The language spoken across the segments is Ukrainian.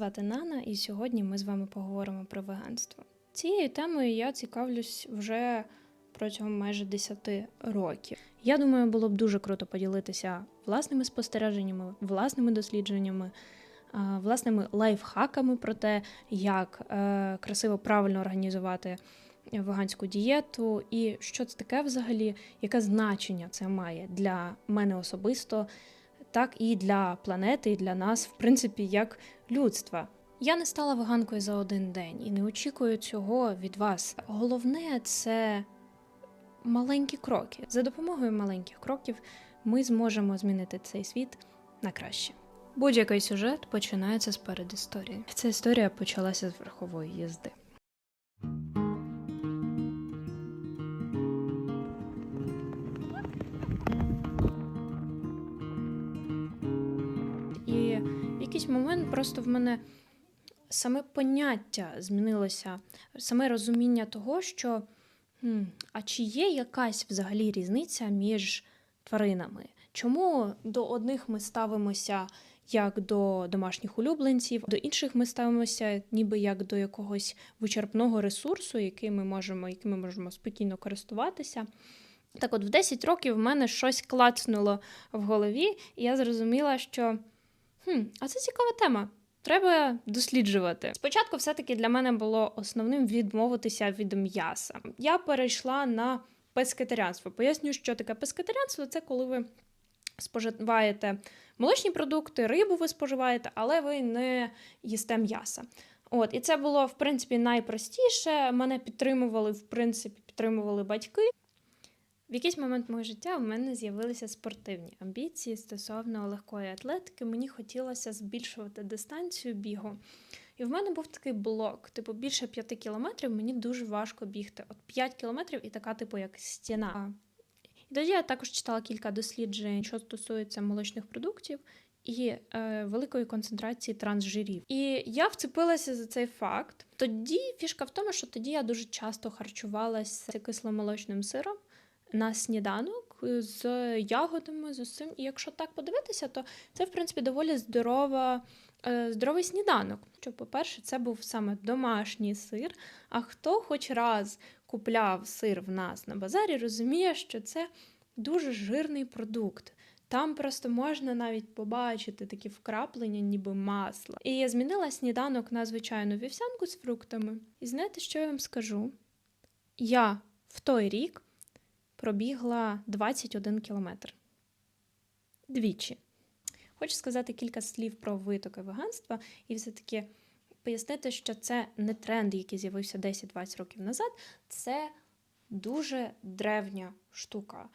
Звати Нана, і сьогодні ми з вами поговоримо про веганство. Цією темою я цікавлюсь вже протягом майже 10 років. Я думаю, було б дуже круто поділитися власними спостереженнями, власними дослідженнями, власними лайфхаками про те, як е, красиво правильно організувати веганську дієту, і що це таке взагалі, яке значення це має для мене особисто, так і для планети, і для нас, в принципі, як людства. Я не стала веганкою за один день і не очікую цього від вас. Головне це маленькі кроки. За допомогою маленьких кроків ми зможемо змінити цей світ на краще. Будь-який сюжет починається з передісторії. Ця історія почалася з верхової їзди. Просто в мене саме поняття змінилося, саме розуміння того, що а чи є якась взагалі різниця між тваринами? Чому до одних ми ставимося як до домашніх улюбленців, до інших ми ставимося ніби як до якогось вичерпного ресурсу, який ми можемо, яким ми можемо спокійно користуватися. Так от, в 10 років в мене щось клацнуло в голові, і я зрозуміла, що хм, а це цікава тема. Треба досліджувати. Спочатку, все-таки для мене було основним відмовитися від м'яса. Я перейшла на пескетаріанство. Поясню, що таке пескетаріанство це коли ви споживаєте молочні продукти, рибу ви споживаєте, але ви не їсте м'яса. От, і це було в принципі найпростіше. Мене підтримували, в принципі, підтримували батьки. В якийсь момент мого життя в мене з'явилися спортивні амбіції стосовно легкої атлетики. Мені хотілося збільшувати дистанцію бігу. І в мене був такий блок, типу, більше 5 кілометрів мені дуже важко бігти. От 5 кілометрів і така, типу, як стіна. І тоді я також читала кілька досліджень, що стосується молочних продуктів і е, великої концентрації трансжирів. І я вцепилася за цей факт. Тоді фішка в тому, що тоді я дуже часто харчувалася кисломолочним сиром на сніданок з ягодами, з усім. І якщо так подивитися, то це, в принципі, доволі здорова, е, здоровий сніданок. Що, по-перше, це був саме домашній сир. А хто хоч раз купляв сир в нас на базарі, розуміє, що це дуже жирний продукт. Там просто можна навіть побачити такі вкраплення, ніби масла. І я змінила сніданок на звичайну вівсянку з фруктами. І знаєте, що я вам скажу? Я в той рік пробігла 21 кілометр. Двічі. Хочу сказати кілька слів про витоки веганства і все-таки пояснити, що це не тренд, який з'явився 10-20 років назад, це дуже древня штука.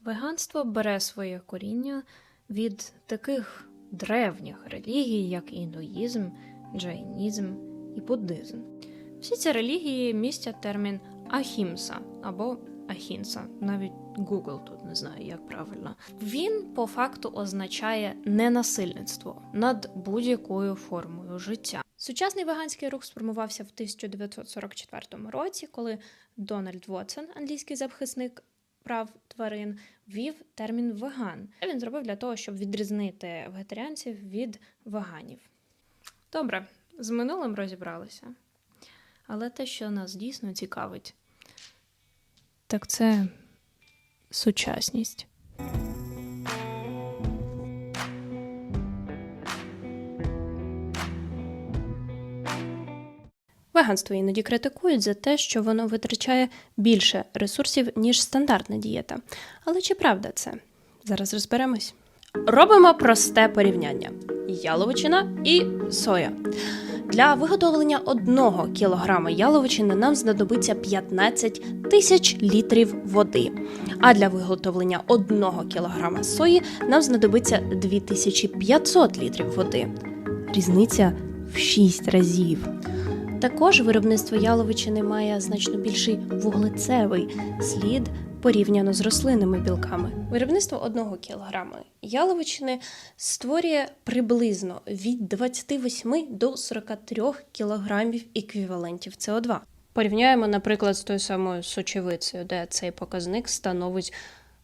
Веганство бере своє коріння від таких древніх релігій, як індуїзм, джайнізм і буддизм. Всі ці релігії містять термін ахімса або ахінса. Навіть Google тут не знає, як правильно. Він по факту означає ненасильництво над будь-якою формою життя. Сучасний веганський рух сформувався в 1944 році, коли Дональд Вотсон, англійський захисник прав тварин, ввів термін веган. Він зробив для того, щоб відрізнити вегетаріанців від веганів. Добре, з минулим розібралися. Але те, що нас дійсно цікавить, так це сучасність. Веганство іноді критикують за те, що воно витрачає більше ресурсів, ніж стандартна дієта. Але чи правда це? Зараз розберемось. Робимо просте порівняння: яловичина і соя. Для виготовлення одного кілограма яловичини нам знадобиться 15 тисяч літрів води. А для виготовлення одного кілограма сої нам знадобиться 2500 літрів води. Різниця в 6 разів. Також виробництво яловичини має значно більший вуглецевий слід порівняно з рослинними білками. Виробництво одного кілограма яловичини створює приблизно від 28 до 43 кілограмів еквівалентів СО2. Порівняємо, наприклад, з тою самою сочевицею, де цей показник становить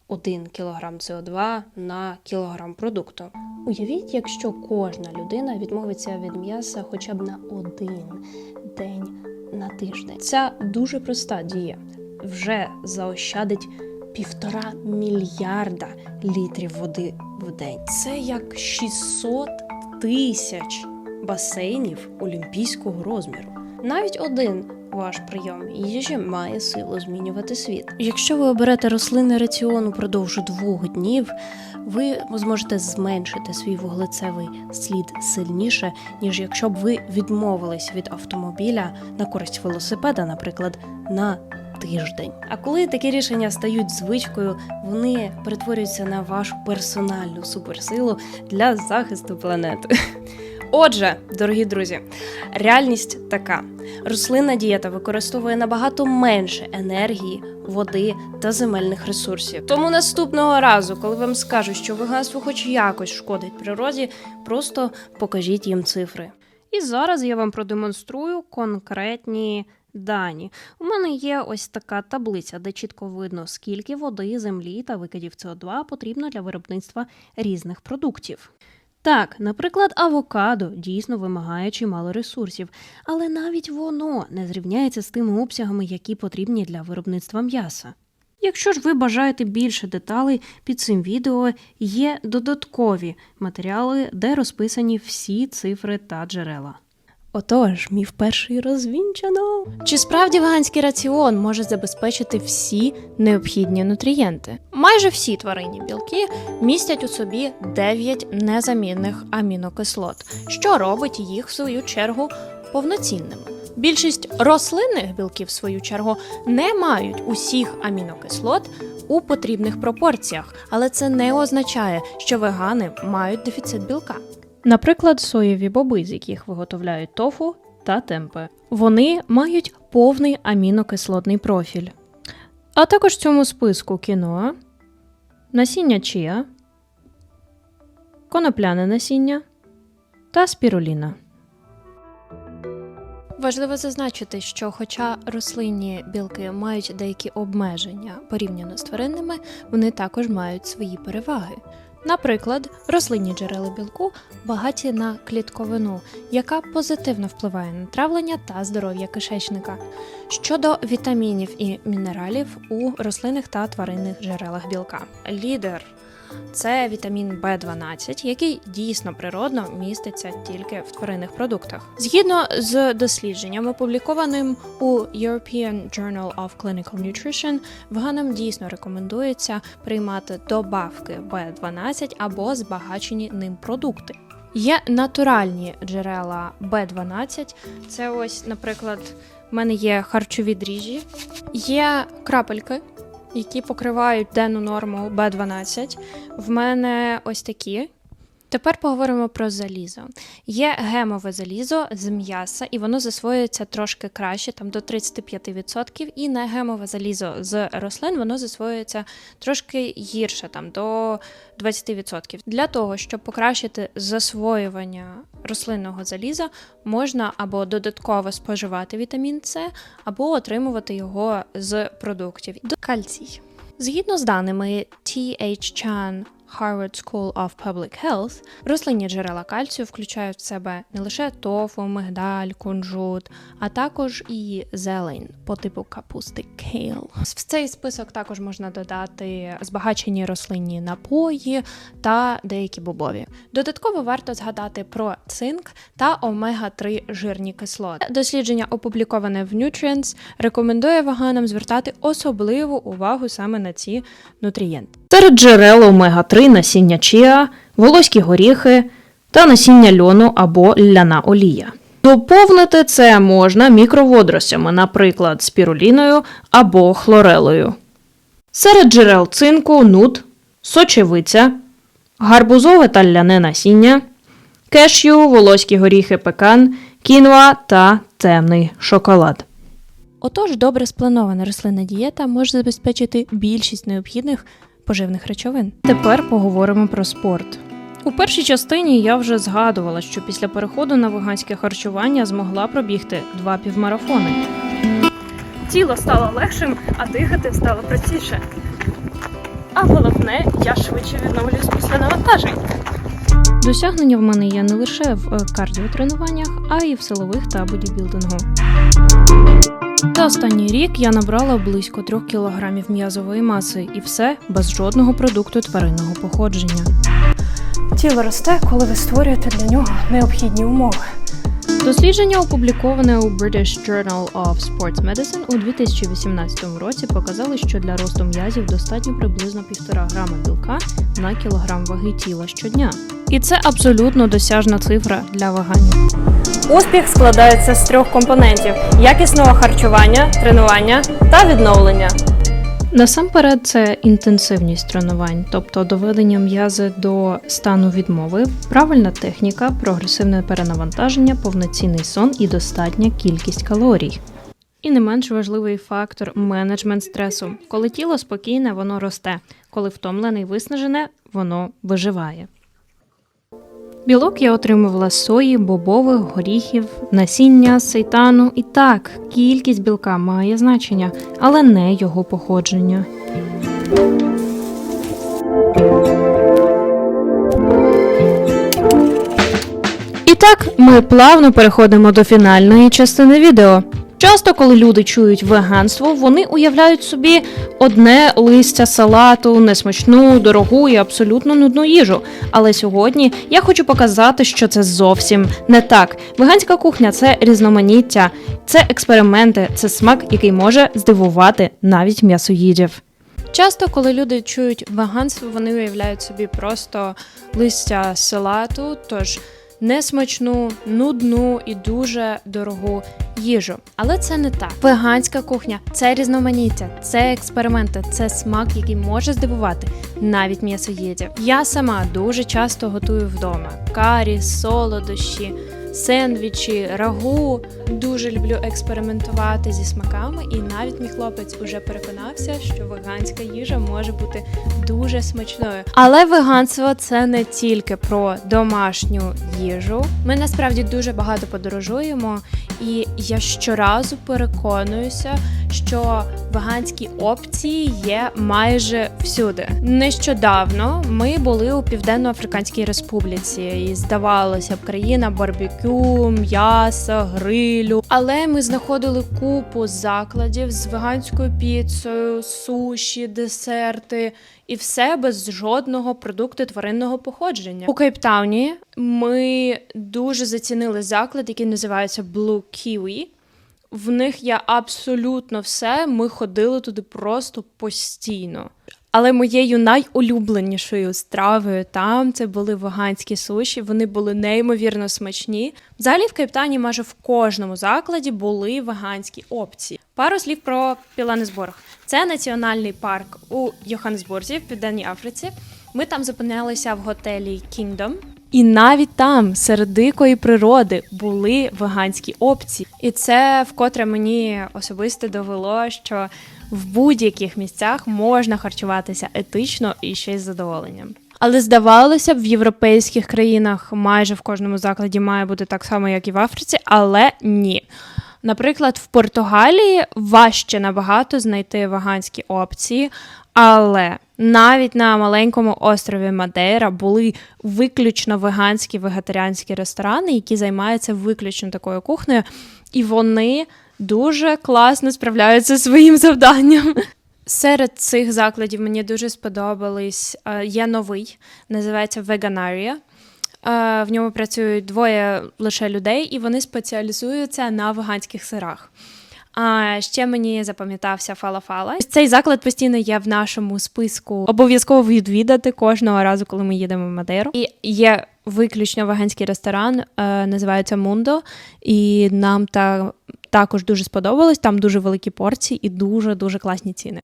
1 кг СО2 на кілограм продукту. Уявіть, якщо кожна людина відмовиться від м'яса хоча б на один день на тиждень. Ця дуже проста дія вже заощадить півтора мільярда літрів води в день. Це як 600 тисяч басейнів олімпійського розміру. Навіть один ваш прийом їжі має силу змінювати світ. Якщо ви оберете рослинний раціон упродовж двох днів, ви зможете зменшити свій вуглецевий слід сильніше, ніж якщо б ви відмовились від автомобіля на користь велосипеда, наприклад, на тиждень. А коли такі рішення стають звичкою, вони перетворюються на вашу персональну суперсилу для захисту планети. Отже, дорогі друзі, реальність така: рослинна дієта використовує набагато менше енергії, води та земельних ресурсів. Тому наступного разу, коли вам скажуть, що веганство хоч якось шкодить природі, просто покажіть їм цифри. І зараз я вам продемонструю конкретні дані. У мене є ось така таблиця, де чітко видно, скільки води, землі та викидів СО2 потрібно для виробництва різних продуктів. Так, наприклад, авокадо дійсно вимагає чимало ресурсів, але навіть воно не зрівняється з тими обсягами, які потрібні для виробництва м'яса. Якщо ж ви бажаєте більше деталей, під цим відео є додаткові матеріали, де розписані всі цифри та джерела. Отож, мій перший розвінчано. Чи справді веганський раціон може забезпечити всі необхідні нутрієнти? Майже всі тваринні білки містять у собі 9 незамінних амінокислот, що робить їх в свою чергу повноцінними. Більшість рослинних білків, в свою чергу, не мають усіх амінокислот у потрібних пропорціях, але це не означає, що вегани мають дефіцит білка. Наприклад, соєві боби, з яких виготовляють тофу та темпе. Вони мають повний амінокислотний профіль. А також в цьому списку кіноа, насіння чия, конопляне насіння та спіруліна. Важливо зазначити, що, хоча рослинні білки мають деякі обмеження порівняно з тваринними, вони також мають свої переваги. Наприклад, рослинні джерела білку багаті на клітковину, яка позитивно впливає на травлення та здоров'я кишечника. Щодо вітамінів і мінералів у рослинних та тваринних джерелах білка. Лідер це вітамін В12, який дійсно природно міститься тільки в тваринних продуктах. Згідно з дослідженням, опублікованим у European Journal of Clinical Nutrition, веганам дійсно рекомендується приймати добавки В12 або збагачені ним продукти. Є натуральні джерела В12. Це ось, наприклад, в мене є харчові дріжджі, є крапельки, які покривають денну норму B12. В мене ось такі. Тепер поговоримо про залізо. Є гемове залізо з м'яса, і воно засвоюється трошки краще, там до 35%, і негемове залізо з рослин воно засвоюється трошки гірше, там до 20%. Для того, щоб покращити засвоювання рослинного заліза, можна або додатково споживати вітамін С, або отримувати його з продуктів. Кальцій. Згідно з даними T.H. Chan Harvard School of Public Health, рослинні джерела кальцію включають в себе не лише тофу, мигдаль, кунжут, а також і зелень по типу капусти кейл. В цей список також можна додати збагачені рослинні напої та деякі бобові. Додатково варто згадати про цинк та омега-3 жирні кислоти. Дослідження, опубліковане в Nutrients, рекомендує веганам звертати особливу увагу саме на ці нутрієнти. Серед джерел омега-3 насіння чіа, волоські горіхи та насіння льону або ляна олія. Доповнити це можна мікроводоростями, наприклад, спіруліною або хлорелою. Серед джерел цинку нут, сочевиця, гарбузове та ляне насіння, кешю, волоські горіхи пекан, кінва та темний шоколад. Отож, добре спланована рослинна дієта може забезпечити більшість необхідних поживних речовин. Тепер поговоримо про спорт. У першій частині я вже згадувала, що після переходу на веганське харчування змогла пробігти два півмарафони. Тіло стало легшим, а дихати стало простіше. А головне, я швидше відновлюсь після навантажень. Досягнення в мене є не лише в е, кардіотренуваннях, а й в силових та бодібілдингу. За останній рік я набрала близько 3 кілограмів м'язової маси, і все без жодного продукту тваринного походження. Тіло росте, коли ви створюєте для нього необхідні умови. Дослідження, опубліковане у British Journal of Sports Medicine у 2018 році, показали, що для росту м'язів достатньо приблизно 1,5 грама білка на кілограм ваги тіла щодня. І це абсолютно досяжна цифра для вагання. Успіх складається з трьох компонентів: якісного харчування, тренування та відновлення. Насамперед, це інтенсивність тренувань, тобто доведення м'язи до стану відмови, правильна техніка, прогресивне перенавантаження, повноцінний сон і достатня кількість калорій. І не менш важливий фактор менеджмент стресу. Коли тіло спокійне, воно росте, коли втомлене і виснажене, воно виживає. Білок я отримувала з сої, бобових, горіхів, насіння, сейтану. І так, кількість білка має значення, але не його походження. І так, ми плавно переходимо до фінальної частини відео. Часто, коли люди чують веганство, вони уявляють собі одне листя салату, несмачну, дорогу і абсолютно нудну їжу. Але сьогодні я хочу показати, що це зовсім не так. Веганська кухня це різноманіття, це експерименти, це смак, який може здивувати навіть м'ясоїдів. Часто, коли люди чують веганство, вони уявляють собі просто листя салату, тож несмачну, нудну і дуже дорогу їжу. Але це не так. Веганська кухня це різноманіття, це експерименти, це смак, який може здивувати навіть м'ясоїдів. Я сама дуже часто готую вдома карі, солодощі. Сендвічі, рагу дуже люблю експериментувати зі смаками, і навіть мій хлопець уже переконався, що веганська їжа може бути дуже смачною. Але веганство це не тільки про домашню їжу. Ми насправді дуже багато подорожуємо, і я щоразу переконуюся, що веганські опції є майже всюди. Нещодавно ми були у Південно-Африканській Республіці, і здавалося б, країна барбекю, м'яса, грилю. Але ми знаходили купу закладів з веганською піцею, суші, десерти. І все без жодного продукту тваринного походження. У Кейптауні ми дуже зацінили заклад, який називається Blue Kiwi. В них є абсолютно все. Ми ходили туди просто постійно. Але моєю найулюбленішою стравою там це були веганські суші. Вони були неймовірно смачні. Взагалі в Кейптані майже в кожному закладі були веганські опції. Пару слів про Піланесборг. Це національний парк у Йоханнесбурзі в Південній Африці. Ми там зупинилися в готелі Kingdom. І навіть там, серед дикої природи, були веганські опції. І це вкотре мені особисто довело, що в будь-яких місцях можна харчуватися етично і ще й з задоволенням. Але здавалося б, в європейських країнах майже в кожному закладі має бути так само, як і в Африці, але ні. Наприклад, в Португалії важче набагато знайти веганські опції, але навіть на маленькому острові Мадейра були виключно веганські вегетаріанські ресторани, які займаються виключно такою кухнею, і вони дуже класно справляються своїм завданням. Серед цих закладів мені дуже сподобались. е, Є новий, називається. Е, В ньому працюють двоє лише людей, і вони спеціалізуються на веганських сирах. А ще мені запам'ятався фала-фала. Цей заклад постійно є в нашому списку. Обов'язково відвідати кожного разу, коли ми їдемо в Мадейру. І є виключно веганський ресторан, е, називається Мундо, і нам та також дуже сподобалось. Там дуже великі порції і дуже дуже класні ціни.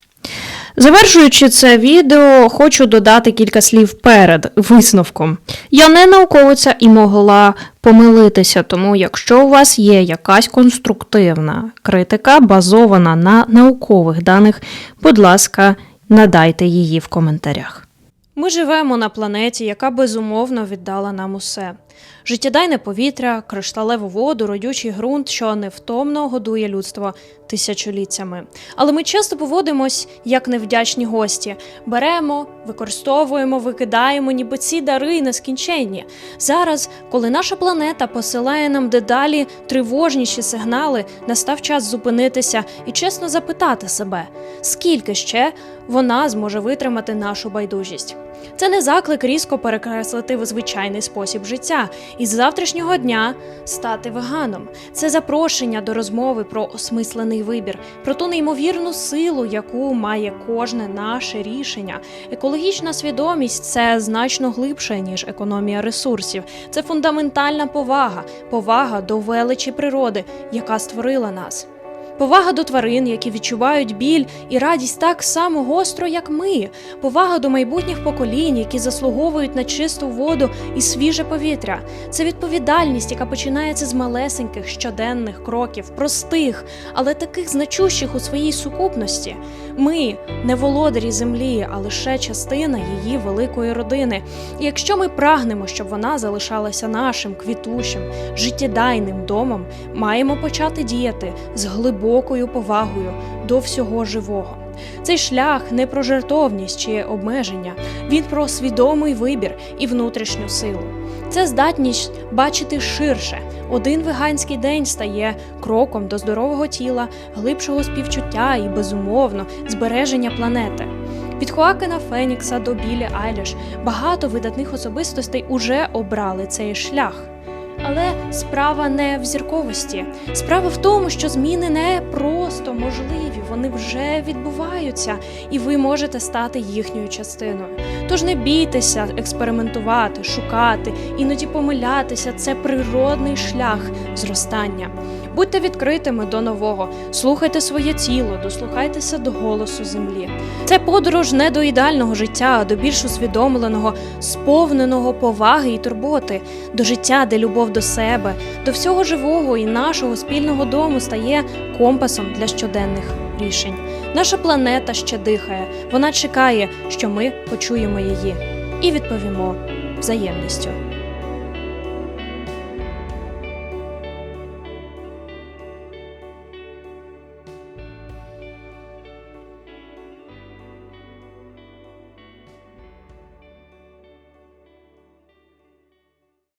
Завершуючи це відео, хочу додати кілька слів перед висновком. Я не науковиця і могла помилитися, тому якщо у вас є якась конструктивна критика, базована на наукових даних, будь ласка, надайте її в коментарях. Ми живемо на планеті, яка безумовно віддала нам усе. Життєдайне повітря, кришталеву воду, родючий ґрунт, що невтомно годує людство тисячоліттями. Але ми часто поводимось як невдячні гості. Беремо, використовуємо, викидаємо, ніби ці дари нескінченні. Зараз, коли наша планета посилає нам дедалі тривожніші сигнали, настав час зупинитися і чесно запитати себе, скільки ще вона зможе витримати нашу байдужість. Це не заклик різко перекреслити в звичайний спосіб життя і з завтрашнього дня стати веганом. Це запрошення до розмови про осмислений вибір, про ту неймовірну силу, яку має кожне наше рішення. Екологічна свідомість це значно глибше ніж економія ресурсів. Це фундаментальна повага, повага до величі природи, яка створила нас. Повага до тварин, які відчувають біль і радість так само гостро, як ми. Повага до майбутніх поколінь, які заслуговують на чисту воду і свіже повітря. Це відповідальність, яка починається з малесеньких щоденних кроків, простих, але таких значущих у своїй сукупності. Ми не володарі землі, а лише частина її великої родини. І якщо ми прагнемо, щоб вона залишалася нашим квітучим, життєдайним домом, маємо почати діяти з глибокою повагою до всього живого. Цей шлях не про жертовність чи обмеження, він про свідомий вибір і внутрішню силу. Це здатність бачити ширше. Один веганський день стає кроком до здорового тіла, глибшого співчуття і, безумовно, збереження планети. Від Хоакина Фенікса до Білі Айліш багато видатних особистостей уже обрали цей шлях. Але справа не в зірковості. Справа в тому, що зміни не просто можливі, вони вже відбуваються, і ви можете стати їхньою частиною. Тож не бійтеся експериментувати, шукати, іноді помилятися це природний шлях зростання. Будьте відкритими до нового, слухайте своє тіло, дослухайтеся до голосу землі. Це подорож не до ідеального життя, а до більш усвідомленого, сповненого поваги і турботи, до життя, де любов до себе, до всього живого і нашого спільного дому стає компасом для щоденних рішень. Наша планета ще дихає, вона чекає, що ми почуємо її і відповімо взаємністю.